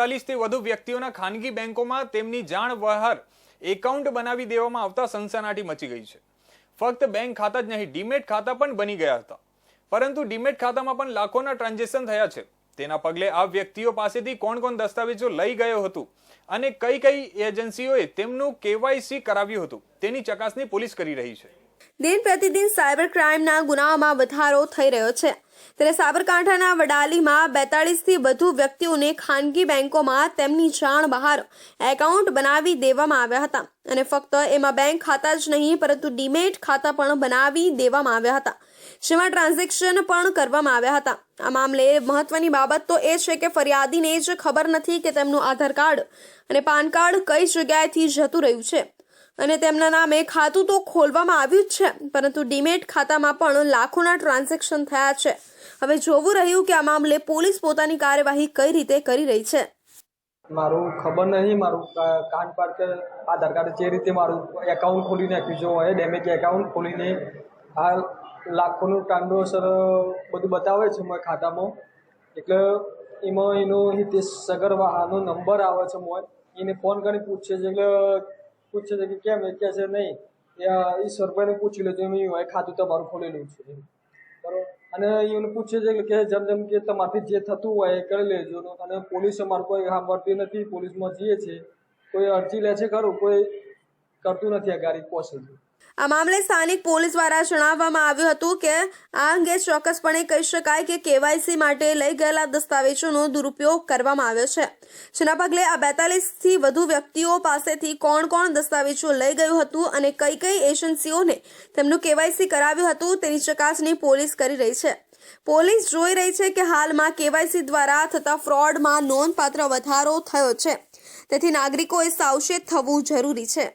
બેતાલીસથી વધુ વ્યક્તિઓના ખાનગી બેંકોમાં તેમની જાણ બહાર એકાઉન્ટ બનાવી દેવામાં આવતા સનસનાટી મચી ગઈ છે. ફક્ત બેંક ખાતા જ નહીં, ડીમેટ ખાતા પણ બની ગયા હતા. પરંતુ ડીમેટ ખાતામાં પણ લાખોના ટ્રાન્ઝેક્શન થયા છે. તેના પગલે આ વ્યક્તિઓ પાસેથી કોણ કોણ દસ્તાવેજો લઈ ગયો હતું અને કઈ કઈ એજન્સીઓએ તેમનું કેવાયસી કરાવ્યું હતું તેની ચકાસણી પોલીસ કરી રહી છે. દિન પ્રતિદિન સાયબર ક્રાઇમના ગુનાઓમાં વધારો થઈ રહ્યો છે. ત્યારે સાબરકાંઠાના વડાલીમાં બેતાળીસથી વધુ વ્યક્તિઓને ખાનગી બેંકોમાં તેમની જાણ બહાર એકાઉન્ટ બનાવી દેવામાં આવ્યા હતા. અને ફક્ત એમાં બેંક ખાતા જ નહીં, પરંતુ ડીમેટ ખાતા પણ બનાવી દેવામાં આવ્યા હતા. જેમાં ટ્રાન્ઝેક્શન પણ કરવામાં આવ્યા હતા. આ મામલે મહત્વની બાબત તો એ છે કે ફરિયાદીને જ ખબર નથી કે તેમનું આધાર કાર્ડ અને પાન કાર્ડ કઈ જગ્યાએથી જતું રહ્યું છે. અને તેમના નામે ખાતું તો ખોલવામાં આવ્યું જ છે, પરંતુ ડીમેટ ખાતામાં પણ લાખોના ટ્રાન્ઝેક્શન થયા છે. હવે જોવું રહ્યું કે આ મામલે પોલીસ પોતાની કાર્યવાહી કઈ રીતે કરી રહી છે. મારું ખબર નહીં, મારું કાન પર કે આધાર કાર્ડ જે રીતે મારું એકાઉન્ટ ખોલી નાખ્યું જો હોય ડેમેજ એકાઉન્ટ ખોલીને આ લાખોનું ટ્રાન્ઝેક્શન બધું બતાવે છે મારા ખાતામાં. એટલે એમાં એનો હિતેશ સગરવાહાનો નંબર આવે છે મોય, એને ફોન કરીને પૂછે છે એટલે પૂછે છે કે કેમ એ કહે છે નહીં. એ ઈશ્વરભાઈને પૂછી લેજો એમ એ ખાતું તમારું ખોલેલું છે. બરોબર? અને એને પૂછે છે કે જેમ જેમ કે તમારથી જે થતું હોય એ કરી લેજો. અને પોલીસ અમારું કોઈ સાંભળતી નથી. પોલીસમાં જઈએ છે કોઈ અરજી લે છે ખરું? કોઈ કરતું નથી આ ગાડી પહોંચે છે આ મામલે સ્થાનિક પોલીસ દ્વારા જણાવવામાં આવ્યું હતું કે આ અંગે ચોક્કસપણે કહી શકાય કે કેવાયસી માટે લઈ ગયેલા દસ્તાવેજોનો દુરુપયોગ કરવામાં આવ્યો છે. જેના પગલે આ બેતાલીસથી વધુ વ્યક્તિઓ પાસેથી કોણ કોણ દસ્તાવેજો લઈ ગયું હતું અને કઈ કઈ એજન્સીઓને તેમનું કેવાયસી કરાવ્યું હતું તેની ચકાસણી પોલીસ કરી રહી છે. પોલીસ જોઈ રહી છે કે હાલમાં કેવાયસી દ્વારા થતા ફ્રોડમાં નોંધપાત્ર વધારો થયો છે. તેથી નાગરિકોએ સાવચેત થવું જરૂરી છે.